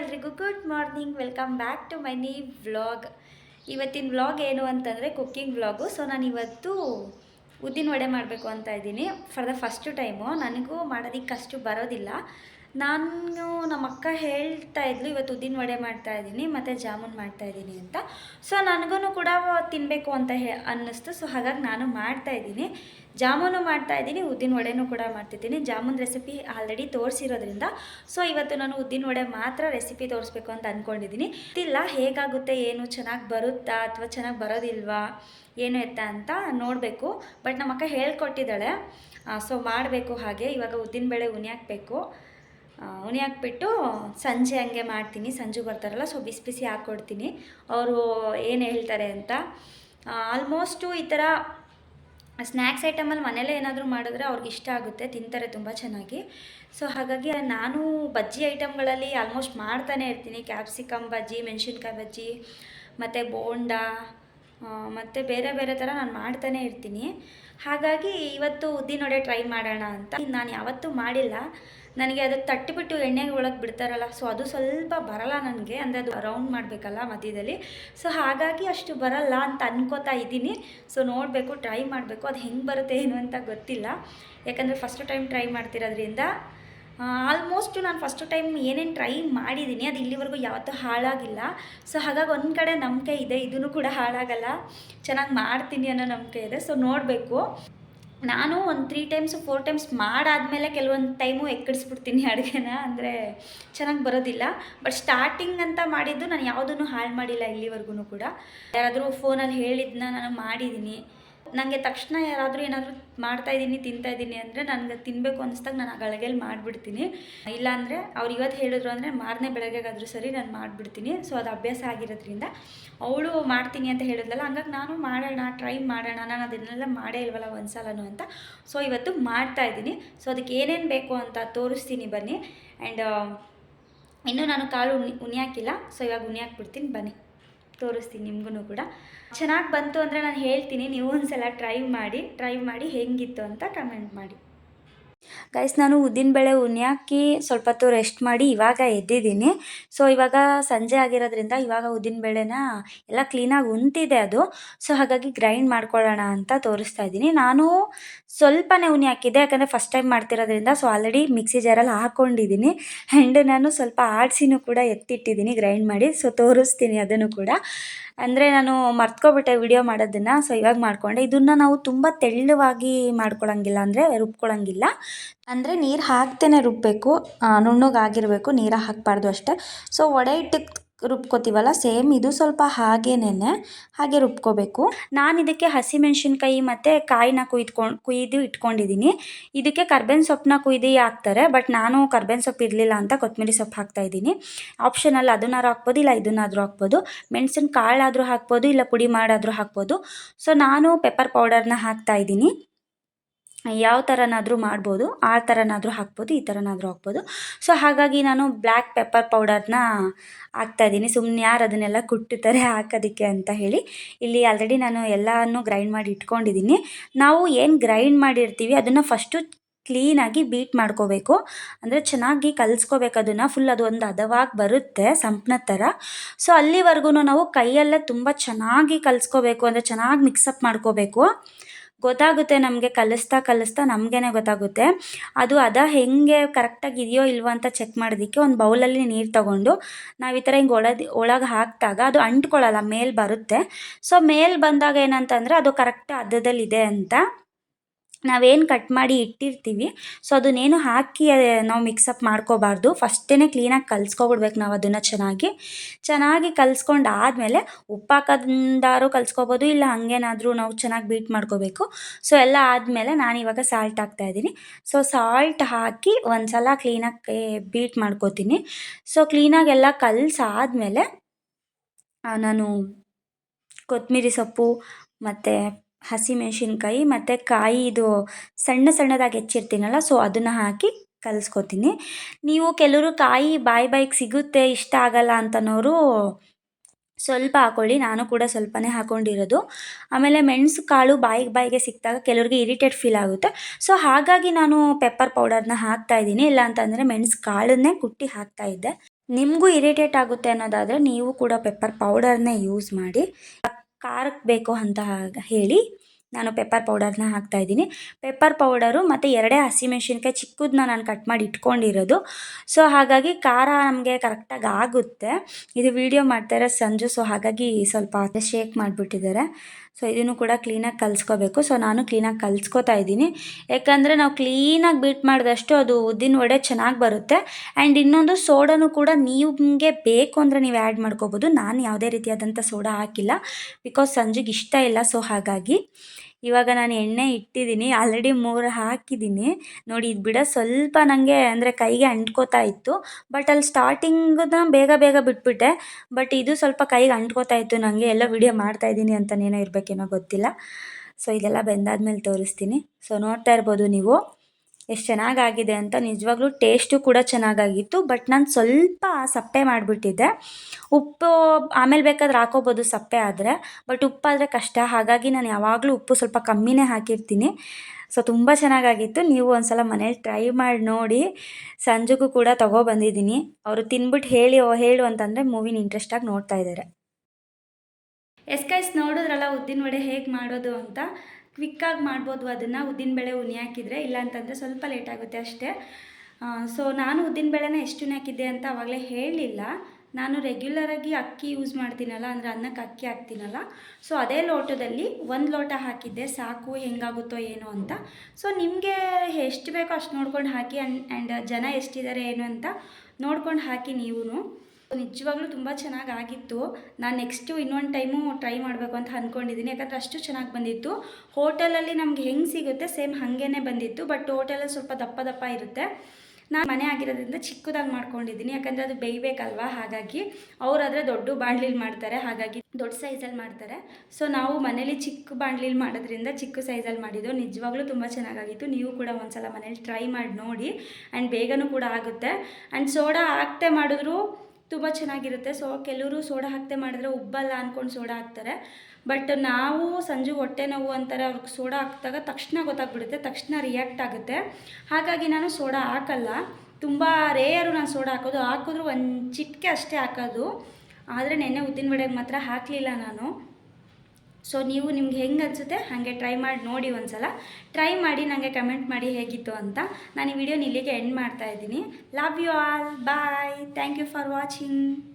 ಎಲ್ರಿಗೂ good morning. Welcome back to my ನೀ vlog. ಇವತ್ತಿನ ವ್ಲಾಗ್ ಏನು ಅಂತಂದರೆ ಕುಕ್ಕಿಂಗ್ ವ್ಲಾಗು. ಸೊ ನಾನು ಇವತ್ತು ಉದ್ದಿನ ವಡೆ ಮಾಡಬೇಕು ಅಂತ ಇದ್ದೀನಿ. For the first time. ನನಗೂ ಮಾಡೋದಕ್ಕೆ ಅಷ್ಟು ಬರೋದಿಲ್ಲ. ನಾನು ನಮ್ಮ ಅಕ್ಕ ಹೇಳ್ತಾ ಇದ್ಲು, ಇವತ್ತು ಉದ್ದಿನ ವಡೆ ಮಾಡ್ತಾ ಇದ್ದೀನಿ, ಮತ್ತು ಜಾಮೂನ್ ಮಾಡ್ತಾ ಇದ್ದೀನಿ ಅಂತ. ಸೊ ನನಗೂ ಕೂಡ ತಿನ್ನಬೇಕು ಅಂತ ಹೇ, ಅನ್ನಿಸ್ತು. ಸೊ ಹಾಗಾಗಿ ನಾನು ಮಾಡ್ತಾ ಇದ್ದೀನಿ. ಜಾಮೂನು ಮಾಡ್ತಾ ಇದ್ದೀನಿ, ಉದ್ದಿನ ವಡೆನೂ ಕೂಡ ಮಾಡ್ತಿದ್ದೀನಿ. ಜಾಮೂನ್ ರೆಸಿಪಿ ಆಲ್ರೆಡಿ ತೋರಿಸಿರೋದ್ರಿಂದ. ಸೊ ಇವತ್ತು ನಾನು ಉದ್ದಿನ ವಡೆ ಮಾತ್ರ ರೆಸಿಪಿ ತೋರಿಸ್ಬೇಕು ಅಂತ ಅಂದ್ಕೊಂಡಿದ್ದೀನಿ ಇಲ್ಲ ಹೇಗಾಗುತ್ತೆ, ಏನು, ಚೆನ್ನಾಗಿ ಬರುತ್ತಾ, ಅಥವಾ ಚೆನ್ನಾಗಿ ಬರೋದಿಲ್ವಾ, ಏನು ಎತ್ತ ಅಂತ ನೋಡಬೇಕು. ಬಟ್ ನಮ್ಮ ಅಕ್ಕ ಹೇಳ್ಕೊಟ್ಟಿದ್ದಾಳೆ. ಸೊ ಮಾಡಬೇಕು ಹಾಗೆ. ಇವಾಗ ಉದ್ದಿನಬೇಳೆ ಉನಿ ಹಾಕಬೇಕು ಉನಿ ಹಾಕ್ಬಿಟ್ಟು ಸಂಜೆ ಹಂಗೆ ಮಾಡ್ತೀನಿ. ಸಂಜೆ ಬರ್ತಾರಲ್ಲ ಸೊ ಬಿಸಿ ಬಿಸಿ ಹಾಕ್ಕೊಡ್ತೀನಿ ಅವರು ಏನು ಹೇಳ್ತಾರೆ ಅಂತ ಆಲ್ಮೋಸ್ಟು ಈ ಥರ ಸ್ನ್ಯಾಕ್ಸ್ ಐಟಮಲ್ಲಿ ಮನೇಲೇ ಏನಾದರೂ ಮಾಡಿದ್ರೆ ಅವ್ರಿಗೆ ಇಷ್ಟ ಆಗುತ್ತೆ, ತಿಂತಾರೆ ತುಂಬ ಚೆನ್ನಾಗಿ. ಸೊ ಹಾಗಾಗಿ ನಾನು ಬಜ್ಜಿ ಐಟಮ್ಗಳಲ್ಲಿ ಆಲ್ಮೋಸ್ಟ್ ಮಾಡ್ತಾನೆ ಇರ್ತೀನಿ. ಕ್ಯಾಪ್ಸಿಕಮ್ ಬಜ್ಜಿ, ಮೆಣಸಿನ್ಕಾಯಿ ಬಜ್ಜಿ, ಮತ್ತು ಬೋಂಡ ಮತ್ತು ಬೇರೆ ಬೇರೆ ಥರ ನಾನು ಮಾಡ್ತಾನೆ ಇರ್ತೀನಿ. ಹಾಗಾಗಿ ಇವತ್ತು ಉದ್ದಿನ ವಡೆ ಟ್ರೈ ಮಾಡೋಣ ಅಂತ. ನಾನು ಯಾವತ್ತೂ ಮಾಡಿಲ್ಲ. ನನಗೆ ಅದು ತಟ್ಟಿಬಿಟ್ಟು ಎಣ್ಣೆಗೆ ಒಳಗೆ ಬಿಡ್ತಾರಲ್ಲ ಸೊ ಅದು ಸ್ವಲ್ಪ ಬರಲ್ಲ ನನಗೆ. ಅಂದರೆ ಅದು ರೌಂಡ್ ಮಾಡಬೇಕಲ್ಲ ಮಧ್ಯದಲ್ಲಿ. ಸೊ ಹಾಗಾಗಿ ಅಷ್ಟು ಬರಲ್ಲ ಅಂತ ಅನ್ಕೋತಾ ಇದ್ದೀನಿ. ಸೊ ನೋಡಬೇಕು ಟ್ರೈ ಮಾಡಬೇಕು. ಅದು ಹೆಂಗೆ ಬರುತ್ತೆ ಏನು ಅಂತ ಗೊತ್ತಿಲ್ಲ. ಯಾಕಂದರೆ ಫಸ್ಟ್ ಟೈಮ್ ಟ್ರೈ ಮಾಡ್ತಿರೋದ್ರಿಂದ ಆಲ್ಮೋಸ್ಟ್ ನಾನು ಫಸ್ಟ್ ಟೈಮ್ ಏನೇನು ಟ್ರೈ ಮಾಡಿದ್ದೀನಿ ಅದು ಇಲ್ಲಿವರೆಗೂ ಯಾವತ್ತೂ ಹಾಳಾಗಿಲ್ಲ. ಸೊ ಹಾಗಾಗಿ ಒಂದು ಕಡೆ ನಂಬಿಕೆ ಇದೆ ಇದನ್ನು ಕೂಡ ಹಾಳಾಗಲ್ಲ. ಚೆನ್ನಾಗಿ ಮಾಡ್ತೀನಿ ಅನ್ನೋ ನಂಬಿಕೆ ಇದೆ. ಸೊ ನೋಡಬೇಕು. ನಾನು ಒಂದು ತ್ರೀ ಟೈಮ್ಸ್ ಫೋರ್ ಟೈಮ್ಸ್ ಮಾಡಾದಮೇಲೆ ಕೆಲವೊಂದು ಟೈಮು ಎಕ್ಕಡಿಸ್ಬಿಡ್ತೀನಿ ಅಡುಗೆನ. ಅಂದರೆ ಚೆನ್ನಾಗಿ ಬರೋದಿಲ್ಲ. ಬಟ್ ಸ್ಟಾರ್ಟಿಂಗ್ ಅಂತ ಮಾಡಿದ್ದು ನಾನು ಯಾವುದನ್ನು ಹಾಳು ಮಾಡಿಲ್ಲ ಇಲ್ಲಿವರೆಗೂ ಕೂಡ. ಯಾರಾದರೂ ಫೋನಲ್ಲಿ ಹೇಳಿದ್ದನ್ನ ನಾನು ಮಾಡಿದ್ದೀನಿ ನನಗೆ ತಕ್ಷಣ ಯಾರಾದರೂ ಏನಾದರೂ ಮಾಡ್ತಾಯಿದ್ದೀನಿ ತಿಂತಾಯಿದ್ದೀನಿ ಅಂದರೆ ನನಗೆ ತಿನ್ನಬೇಕು ಅನಿಸ್ದಾಗ ನಾನು ಆ ಗಳಿಗೆಯಲ್ಲಿ ಮಾಡಿಬಿಡ್ತೀನಿ. ಇಲ್ಲಾಂದರೆ ಅವ್ರು ಇವತ್ತು ಹೇಳಿದ್ರು ಅಂದರೆ ಮಾರನೇ ಬೆಳಗ್ಗೆಗಾದರೂ ಸರಿ ನಾನು ಮಾಡಿಬಿಡ್ತೀನಿ. ಸೊ ಅದು ಅಭ್ಯಾಸ ಆಗಿರೋದ್ರಿಂದ ಅವಳು ಮಾಡ್ತೀನಿ ಅಂತ ಹೇಳಿದ್ಲಲ್ಲ, ಹಂಗಾಗಿ ನಾನು ಮಾಡೋಣ, ಟ್ರೈ ಮಾಡೋಣ, ನಾನು ಅದನ್ನೆಲ್ಲ ಮಾಡೇ ಇಲ್ವಲ್ಲ ಒಂದು ಸಲನೂ ಅಂತ. ಸೊ ಇವತ್ತು ಮಾಡ್ತಾ ಇದ್ದೀನಿ. ಸೊ ಅದಕ್ಕೆ ಏನೇನು ಬೇಕು ಅಂತ ತೋರಿಸ್ತೀನಿ ಬನ್ನಿ. ಆ್ಯಂಡ್ ಇನ್ನೂ ನಾನು ಕಾಳು ಉಣಿ, ಉಣಿಯಾಕಿಲ್ಲ. ಸೊ ಇವಾಗ ಉಣಿಯಾಕ್ಬಿಡ್ತೀನಿ ಬನ್ನಿ. ತೋರಿಸ್ತೀನಿ ನಿಮಗೂ ಕೂಡ. ಚೆನ್ನಾಗಿ ಬಂತು ಅಂದರೆ ನಾನು ಹೇಳ್ತೀನಿ ನೀವು ಒಂದ್ಸಲ ಟ್ರೈ ಮಾಡಿ ಟ್ರೈ ಮಾಡಿ ಹೆಂಗಿತ್ತು ಅಂತ ಕಮೆಂಟ್ ಮಾಡಿ. ಗೈಸ್ ನಾನು ಉದ್ದಿನಬೇಳೆ ಉನಿ ಹಾಕಿ ಸ್ವಲ್ಪ ಹೊತ್ತು ರೆಸ್ಟ್ ಮಾಡಿ ಇವಾಗ ಎದ್ದಿದ್ದೀನಿ. ಸೊ ಇವಾಗ ಸಂಜೆ ಆಗಿರೋದ್ರಿಂದ ಇವಾಗ ಉದ್ದಿನಬೇಳೆನ ಎಲ್ಲ ಕ್ಲೀನಾಗಿ ಉಂತಿದೆ ಅದು. ಸೊ ಹಾಗಾಗಿ ಗ್ರೈಂಡ್ ಮಾಡ್ಕೊಳ್ಳೋಣ ಅಂತ ತೋರಿಸ್ತಾ ಇದ್ದೀನಿ. ನಾನು ಸ್ವಲ್ಪನೇ ಉನಿ ಹಾಕಿದ್ದೆ ಯಾಕಂದರೆ ಫಸ್ಟ್ ಟೈಮ್ ಮಾಡ್ತಿರೋದ್ರಿಂದ ಸೊ ಆಲ್ರೆಡಿ ಮಿಕ್ಸಿ ಜಾರಲ್ಲಿ ಹಾಕ್ಕೊಂಡಿದ್ದೀನಿ ಆ್ಯಂಡ್ ನಾನು ಸ್ವಲ್ಪ ಆಡಿಸಿನೂ ಕೂಡ ಎತ್ತಿಟ್ಟಿದ್ದೀನಿ ಗ್ರೈಂಡ್ ಮಾಡಿ. ಸೊ ತೋರಿಸ್ತೀನಿ ಅದನ್ನು ಕೂಡ. ಅಂದರೆ ನಾನು ಮರ್ತ್ಕೊಬಿಟ್ಟೆ ವಿಡಿಯೋ ಮಾಡೋದನ್ನು. ಸೊ ಇವಾಗ ಮಾಡಿಕೊಂಡೆ. ಇದನ್ನು ನಾವು ತುಂಬ ತೆಳ್ಳವಾಗಿ ಮಾಡ್ಕೊಳ್ಳೋಂಗಿಲ್ಲ ಅಂದರೆ ರುಬ್ಕೊಳಂಗಿಲ್ಲ. ಅಂದರೆ ನೀರು ಹಾಕ್ತೇನೆ ರುಬ್ಬಬೇಕು ನುಣ್ಣಗಾಗಿರಬೇಕು, ನೀರು ಹಾಕಬಾರ್ದು ಅಷ್ಟೇ. ಸೊ ವಡೆ ಹಿಟ್ಟಿಗೆ ರುಬ್ಕೋತೀವಲ್ಲ, ಸೇಮ್ ಇದು ಸ್ವಲ್ಪ ಹಾಗೇನೆ ಹಾಗೆ ರುಬ್ಕೋಬೇಕು. ನಾನು ಇದಕ್ಕೆ ಹಸಿಮೆಣ್ಸಿನ್ಕಾಯಿ ಮತ್ತು ಕಾಯಿನ ಕುಯ್ದುಕೊಂಡು ಕುಯ್ದು ಇಟ್ಕೊಂಡಿದ್ದೀನಿ ಇದಕ್ಕೆ ಕರ್ಬೇವಿನ ಸೊಪ್ಪನ್ನ ಕುಯ್ದು ಹಾಕ್ತಾರೆ, ಬಟ್ ನಾನು ಕರ್ಬೇವಿನ ಸೊಪ್ಪು ಇರಲಿಲ್ಲ ಅಂತ ಕೊತ್ತಂಬರಿ ಸೊಪ್ಪು ಹಾಕ್ತಾ ಇದ್ದೀನಿ. ಆಪ್ಷನಲ್ ಅದನ್ನಾರು ಹಾಕ್ಬೋದು, ಇಲ್ಲ ಇದನ್ನಾದರೂ ಹಾಕ್ಬೋದು. ಮೆಣಸಿನ ಕಾಳಾದರೂ ಹಾಕ್ಬೋದು, ಇಲ್ಲ ಪುಡಿ ಮಾಡಾದರೂ ಹಾಕ್ಬೋದು. ಸೊ ನಾನು ಪೆಪ್ಪರ್ ಪೌಡರ್ನ ಹಾಕ್ತಾ ಇದ್ದೀನಿ. ಯಾವ ಥರನಾದರೂ ಮಾಡ್ಬೋದು, ಆ ಥರನಾದರೂ ಹಾಕ್ಬೋದು, ಈ ಥರನಾದರೂ ಹಾಕ್ಬೋದು. ಸೊ ಹಾಗಾಗಿ ನಾನು ಬ್ಲ್ಯಾಕ್ ಪೆಪ್ಪರ್ ಪೌಡರ್ನ ಹಾಕ್ತಾಯಿದ್ದೀನಿ ಸುಮ್ಮನೆ ಯಾರು ಅದನ್ನೆಲ್ಲ ಕುಟ್ಟುತ್ತಾರೆ ಹಾಕೋದಕ್ಕೆ ಅಂತ ಹೇಳಿ. ಇಲ್ಲಿ ಆಲ್ರೆಡಿ ನಾನು ಎಲ್ಲನೂ ಗ್ರೈಂಡ್ ಮಾಡಿ ಇಟ್ಕೊಂಡಿದ್ದೀನಿ. ನಾವು ಏನು ಗ್ರೈಂಡ್ ಮಾಡಿರ್ತೀವಿ, ಅದನ್ನು ಫಸ್ಟು ಕ್ಲೀನಾಗಿ ಬೀಟ್ ಮಾಡ್ಕೋಬೇಕು. ಅಂದರೆ ಚೆನ್ನಾಗಿ ಕಲಿಸ್ಕೋಬೇಕು ಅದನ್ನು. ಫುಲ್ ಅದು ಒಂದು ಹದವಾಗಿ ಬರುತ್ತೆ, ಸಂಪ್ನ ಥರ ಸೊ ಅಲ್ಲಿವರೆಗೂ ನಾವು ಕೈಯಲ್ಲೇ ತುಂಬ ಚೆನ್ನಾಗಿ ಕಲಿಸ್ಕೋಬೇಕು. ಅಂದರೆ ಚೆನ್ನಾಗಿ ಮಿಕ್ಸಪ್ ಮಾಡ್ಕೋಬೇಕು. ಗೊತ್ತಾಗುತ್ತೆ ನಮಗೆ, ಕಲಿಸ್ತಾ ಕಲಿಸ್ತಾ ನಮಗೇನೆ ಗೊತ್ತಾಗುತ್ತೆ. ಅದು ಅದ ಹೇಗೆ ಕರೆಕ್ಟಾಗಿ ಇದೆಯೋ ಇಲ್ವೋ ಅಂತ ಚೆಕ್ ಮಾಡೋದಕ್ಕೆ ಒಂದು ಬೌಲಲ್ಲಿ ನೀರು ತಗೊಂಡು ನಾವು ಈ ಥರ ಹಿಂಗೆ ಒಳದಿ, ಒಳಗೆ ಹಾಕಿದಾಗ ಅದು ಅಂಟ್ಕೊಳ್ಳಲ್ಲ, ಮೇಲೆ ಬರುತ್ತೆ. ಸೊ ಮೇಲೆ ಬಂದಾಗ ಏನಂತಂದರೆ ಅದು ಕರೆಕ್ಟ್ ಹದದಲ್ಲಿದೆ ಅಂತ. ನಾವೇನು ಕಟ್ ಮಾಡಿ ಇಟ್ಟಿರ್ತೀವಿ. ಸೊ ಅದನ್ನೇನು ಹಾಕಿ ನಾವು ಮಿಕ್ಸಪ್ ಮಾಡ್ಕೋಬಾರ್ದು. ಫಸ್ಟೇ ಕ್ಲೀನಾಗಿ ಕಲ್ಸ್ಕೊಬಿಡ್ಬೇಕು ನಾವು ಅದನ್ನು ಚೆನ್ನಾಗಿ. ಚೆನ್ನಾಗಿ ಕಲ್ಸ್ಕೊಂಡು ಆದಮೇಲೆ ಉಪ್ಪು ಹಾಕೋದಾರು ಕಲ್ಸ್ಕೊಬೋದು, ಇಲ್ಲ ಹಂಗೇನಾದ್ರೂ ನಾವು ಚೆನ್ನಾಗಿ ಬೀಟ್ ಮಾಡ್ಕೋಬೇಕು. ಸೊ ಎಲ್ಲ ಆದಮೇಲೆ ನಾನು ಇವಾಗ ಸಾಲ್ಟ್ ಹಾಕ್ತಾಯಿದ್ದೀನಿ ಸೊ ಸಾಲ್ಟ್ ಹಾಕಿ ಒಂದು ಸಲ ಕ್ಲೀನಾಗಿ ಬೀಟ್ ಮಾಡ್ಕೋತೀನಿ. ಸೊ ಕ್ಲೀನಾಗಿ ಎಲ್ಲ ಕಲಸಾದ್ಮೇಲೆ ನಾನು ಕೊತ್ತಂಬರಿ ಸೊಪ್ಪು ಮತ್ತು ಹಸಿಮೆಣ್ಸಿನ್ಕಾಯಿ ಮತ್ತು ಕಾಯಿ ಇದು ಸಣ್ಣ ಸಣ್ಣದಾಗಿ ಹೆಚ್ಚಿರ್ತೀನಲ್ಲ ಸೊ ಅದನ್ನು ಹಾಕಿ ಕಲಿಸ್ಕೊತೀನಿ. ನೀವು ಕೆಲವರು ಕಾಯಿ ಬಾಯಿ ಬಾಯಿಗೆ ಸಿಗುತ್ತೆ, ಇಷ್ಟ ಆಗಲ್ಲ ಅಂತನೋರು ಸ್ವಲ್ಪ ಹಾಕ್ಕೊಳ್ಳಿ ನಾನು ಕೂಡ ಸ್ವಲ್ಪನೇ ಹಾಕ್ಕೊಂಡಿರೋದು ಆಮೇಲೆ ಮೆಣಸು ಕಾಳು ಬಾಯಿಗೆ ಬಾಯಿಗೆ ಸಿಕ್ಕಿದಾಗ ಕೆಲವರಿಗೆ ಇರಿಟೇಟ್ ಫೀಲ್ ಆಗುತ್ತೆ. ಸೊ ಹಾಗಾಗಿ ನಾನು ಪೆಪ್ಪರ್ ಪೌಡರ್ನ ಹಾಕ್ತಾಯಿದ್ದೀನಿ ಇಲ್ಲ ಅಂತಂದರೆ ಮೆಣಸು ಕಾಳನ್ನೇ ಕುಟ್ಟಿ ಹಾಕ್ತಾಯಿದ್ದೆ ನಿಮಗೂ ಇರಿಟೇಟ್ ಆಗುತ್ತೆ ಅನ್ನೋದಾದರೆ ನೀವು ಕೂಡ ಪೆಪ್ಪರ್ ಪೌಡರ್ನೇ ಯೂಸ್ ಮಾಡಿ. ಖಾರಕ್ಕೆ ಬೇಕು ಅಂತ ಹೇಳಿ ನಾನು ಪೆಪ್ಪರ್ ಪೌಡರ್ನ ಹಾಕ್ತಾಯಿದ್ದೀನಿ. ಪೆಪ್ಪರ್ ಪೌಡರು ಮತ್ತು ಎರಡೇ ಹಸಿಮೆಣ್ಸಿನ್ಕಾಯಿ ಚಿಕ್ಕದನ್ನ ನಾನು ಕಟ್ ಮಾಡಿ ಇಟ್ಕೊಂಡಿರೋದು. ಸೊ ಹಾಗಾಗಿ ಖಾರ ನಮಗೆ ಕರೆಕ್ಟಾಗಿ ಆಗುತ್ತೆ. ಇದು ವೀಡಿಯೋ ಮಾಡ್ತಾರೆ ಸಂಜು ಸೊ ಹಾಗಾಗಿ ಸ್ವಲ್ಪ ಶೇಕ್ ಮಾಡಿಬಿಟ್ಟಿದ್ದಾರೆ. ಸೊ ಇದನ್ನು ಕೂಡ ಕ್ಲೀನಾಗಿ ಕಲಿಸ್ಕೋಬೇಕು. ಸೊ ನಾನು ಕ್ಲೀನಾಗಿ ಕಲಿಸ್ಕೋತಾ ಇದ್ದೀನಿ ಯಾಕಂದರೆ ನಾವು ಕ್ಲೀನಾಗಿ ಬೀಟ್ ಮಾಡಿದಷ್ಟು ಅದು ಉದ್ದಿನ ವಡೆ ಚೆನ್ನಾಗಿ ಬರುತ್ತೆ. ಆ್ಯಂಡ್ ಇನ್ನೊಂದು ಸೋಡಾನು ಕೂಡ ನಿಮಗೆ ಬೇಕು ಅಂದರೆ ನೀವು ಆ್ಯಡ್ ಮಾಡ್ಕೋಬೋದು. ನಾನು ಯಾವುದೇ ರೀತಿಯಾದಂಥ ಸೋಡಾ ಹಾಕಿಲ್ಲ. ಬಿಕಾಸ್ ಸಂಜೆಗೆ ಇಷ್ಟ ಇಲ್ಲ. ಸೊ ಹಾಗಾಗಿ ಇವಾಗ ನಾನು ಎಣ್ಣೆ ಇಟ್ಟಿದ್ದೀನಿ ಆಲ್ರೆಡಿ ಮೂರು ಹಾಕಿದ್ದೀನಿ. ನೋಡಿ ಇದು ಬಿಡ ಸ್ವಲ್ಪ ನನಗೆ ಅಂದರೆ ಕೈಗೆ ಅಂಟ್ಕೋತಾ ಇತ್ತು ಬಟ್ ಅಲ್ಲಿ ಸ್ಟಾರ್ಟಿಂಗನ್ನ ಬೇಗ ಬೇಗ ಬಿಟ್ಬಿಟ್ಟೆ. ಬಟ್ ಇದು ಸ್ವಲ್ಪ ಕೈಗೆ ಅಂಟ್ಕೋತಾ ಇತ್ತು ನನಗೆ ಎಲ್ಲ ವಿಡಿಯೋ ಮಾಡ್ತಾಯಿದ್ದೀನಿ ಅಂತನೇನೋ ಇರಬೇಕೇನೋ ಗೊತ್ತಿಲ್ಲ. ಸೊ ಇದೆಲ್ಲ ಬೆಂದಾದ್ಮೇಲೆ ತೋರಿಸ್ತೀನಿ. ಸೊ ನೋಡ್ತಾ ಇರ್ಬೋದು ನೀವು. ಎಷ್ಟು ಚೆನ್ನಾಗಾಗಿದೆ ಅಂತ ನಿಜವಾಗ್ಲೂ ಟೇಸ್ಟು ಕೂಡ ಚೆನ್ನಾಗಾಗಿತ್ತು. ಬಟ್ ನಾನು ಸ್ವಲ್ಪ ಸಪ್ಪೆ ಮಾಡಿಬಿಟ್ಟಿದ್ದೆ. ಉಪ್ಪು, ಆಮೇಲೆ ಬೇಕಾದ್ರೆ ಹಾಕೋಬೋದು ಸಪ್ಪೆ ಆದರೆ. ಬಟ್ ಉಪ್ಪಾದರೆ ಕಷ್ಟ. ಹಾಗಾಗಿ ನಾನು ಯಾವಾಗಲೂ ಉಪ್ಪು ಸ್ವಲ್ಪ ಕಮ್ಮಿನೇ ಹಾಕಿರ್ತೀನಿ. ಸೊ ತುಂಬ ಚೆನ್ನಾಗಾಗಿತ್ತು. ನೀವು ಒಂದು ಸಲ ಮನೇಲಿ ಟ್ರೈ ಮಾಡಿ ನೋಡಿ. ಸಂಜೆಗೂ ಕೂಡ ತೊಗೊಬಂದಿದ್ದೀನಿ ಅವರು ತಿನ್ಬಿಟ್ಟು ಹೇಳಿ, ಹೇಳು ಅಂತಂದರೆ ಮೂವಿನ ಇಂಟ್ರೆಸ್ಟಾಗಿ ನೋಡ್ತಾ ಇದ್ದಾರೆ ಎಸ್ ಕೈಸ್ ನೋಡಿದ್ರಲ್ಲ ಉದ್ದಿನ ವಡೆ ಹೇಗೆ ಮಾಡೋದು ಅಂತ. ಕ್ವಿಕ್ಕಾಗಿ ಮಾಡ್ಬೋದು ಅದನ್ನು ಉದ್ದಿನಬೇಳೆ ಉನಿ ಹಾಕಿದರೆ, ಇಲ್ಲ ಅಂತಂದರೆ ಸ್ವಲ್ಪ ಲೇಟ್ ಆಗುತ್ತೆ ಅಷ್ಟೇ. ಸೊ ನಾನು ಉದ್ದಿನಬೇಳೆನ ಎಷ್ಟು ಉನಿ ಹಾಕಿದ್ದೆ ಅಂತ ಆವಾಗಲೇ ಹೇಳಲಿಲ್ಲ ನಾನು ರೆಗ್ಯುಲರಾಗಿ ಅಕ್ಕಿ ಯೂಸ್ ಮಾಡ್ತೀನಲ್ಲ, ಅಂದರೆ ಅನ್ನಕ್ಕೆ ಅಕ್ಕಿ ಹಾಕ್ತೀನಲ್ಲ ಸೊ ಅದೇ ಲೋಟದಲ್ಲಿ ಒಂದು ಲೋಟ ಹಾಕಿದ್ದೆ, ಸಾಕು, ಹೆಂಗಾಗುತ್ತೋ ಏನೋ ಅಂತ. ಸೊ ನಿಮಗೆ ಎಷ್ಟು ಬೇಕೋ ಅಷ್ಟು ನೋಡ್ಕೊಂಡು ಹಾಕಿ ಆ್ಯಂಡ್ ಆ್ಯಂಡ್ ಜನ ಎಷ್ಟಿದ್ದಾರೆ ಏನು ಅಂತ ನೋಡ್ಕೊಂಡು ಹಾಕಿ ನೀವು ನಿಜವಾಗ್ಲೂ ತುಂಬ ಚೆನ್ನಾಗಿ ಆಗಿತ್ತು ನಾನು ನೆಕ್ಸ್ಟು ಇನ್ನೊಂದು ಟೈಮು ಟ್ರೈ ಮಾಡಬೇಕು ಅಂತ ಅಂದ್ಕೊಂಡಿದ್ದೀನಿ ಯಾಕಂದರೆ ಅಷ್ಟು ಚೆನ್ನಾಗಿ ಬಂದಿತ್ತು. ಹೋಟೆಲಲ್ಲಿ ನಮ್ಗೆ ಹೆಂಗೆ ಸಿಗುತ್ತೆ ಸೇಮ್ ಹಾಗೇ ಬಂದಿತ್ತು. ಬಟ್ ಹೋಟೆಲಲ್ಲಿ ಸ್ವಲ್ಪ ದಪ್ಪ ದಪ್ಪ ಇರುತ್ತೆ. ನಾನು ಮನೆ ಆಗಿರೋದ್ರಿಂದ ಚಿಕ್ಕದಾಗಿ ಮಾಡ್ಕೊಂಡಿದ್ದೀನಿ ಯಾಕಂದರೆ ಅದು ಬೇಯಬೇಕಲ್ವಾ? ಹಾಗಾಗಿ ಅವರಾದರೆ ದೊಡ್ಡ ಬಾಣ್ಲಿಲಿ ಮಾಡ್ತಾರೆ. ಹಾಗಾಗಿ ದೊಡ್ಡ ಸೈಜಲ್ಲಿ ಮಾಡ್ತಾರೆ. ಸೊ ನಾವು ಮನೇಲಿ ಚಿಕ್ಕ ಬಾಣ್ಲಿಲಿ ಮಾಡೋದ್ರಿಂದ ಚಿಕ್ಕ ಸೈಜಲ್ಲಿ ಮಾಡಿದ್ದು. ನಿಜವಾಗ್ಲೂ ತುಂಬ ಚೆನ್ನಾಗಾಗಿತ್ತು. ನೀವು ಕೂಡ ಒಂದ್ಸಲ ಮನೇಲಿ ಟ್ರೈ ಮಾಡಿ ನೋಡಿ. ಆ್ಯಂಡ್ ಬೇಗನೂ ಕೂಡ ಆಗುತ್ತೆ. ಆ್ಯಂಡ್ ಸೋಡಾ ಹಾಕ್ತೆ ಮಾಡಿದ್ರು ತುಂಬ ಚೆನ್ನಾಗಿರುತ್ತೆ. ಸೊ ಕೆಲವರು ಸೋಡಾ ಹಾಕ್ತೆ ಮಾಡಿದ್ರೆ ಉಬ್ಬಲ್ಲ ಅಂದ್ಕೊಂಡು ಸೋಡಾ ಹಾಕ್ತಾರೆ. ಬಟ್ ನಾವು ಸಂಜೆ ಹೊಟ್ಟೆ ನೋವು ಅಂತಾರೆ ಅವ್ರಿಗೆ ಸೋಡಾ ಹಾಕಿದಾಗ ತಕ್ಷಣ ಗೊತ್ತಾಗ್ಬಿಡುತ್ತೆ. ತಕ್ಷಣ ರಿಯಾಕ್ಟ್ ಆಗುತ್ತೆ. ಹಾಗಾಗಿ ನಾನು ಸೋಡಾ ಹಾಕಲ್ಲ. ತುಂಬ ರೇಯರು ನಾನು ಸೋಡಾ ಹಾಕೋದು. ಹಾಕಿದ್ರು ಒಂದು ಚಿಟಿಕೆ ಅಷ್ಟೇ ಹಾಕೋದು. ಆದರೆ ನೆನ್ನೆ ಉದ್ದಿನ ವಡೆಗೆ ಮಾತ್ರ ಹಾಕಲಿಲ್ಲ ನಾನು. ಸೊ ನೀವು ನಿಮ್ಗೆ ಹೆಂಗೆ ಅನಿಸುತ್ತೆ ಹಾಗೆ ಟ್ರೈ ಮಾಡಿ ನೋಡಿ ಒಂದು ಸಲ ಟ್ರೈ ಮಾಡಿ ನನಗೆ ಕಮೆಂಟ್ ಮಾಡಿ ಹೇಗಿತ್ತು ಅಂತ ನಾನು ಈ ವಿಡಿಯೋನ ಇಲ್ಲಿಗೆ ಎಂಡ್ ಮಾಡ್ತಾ ಇದ್ದೀನಿ. Love you all bye thank you for watching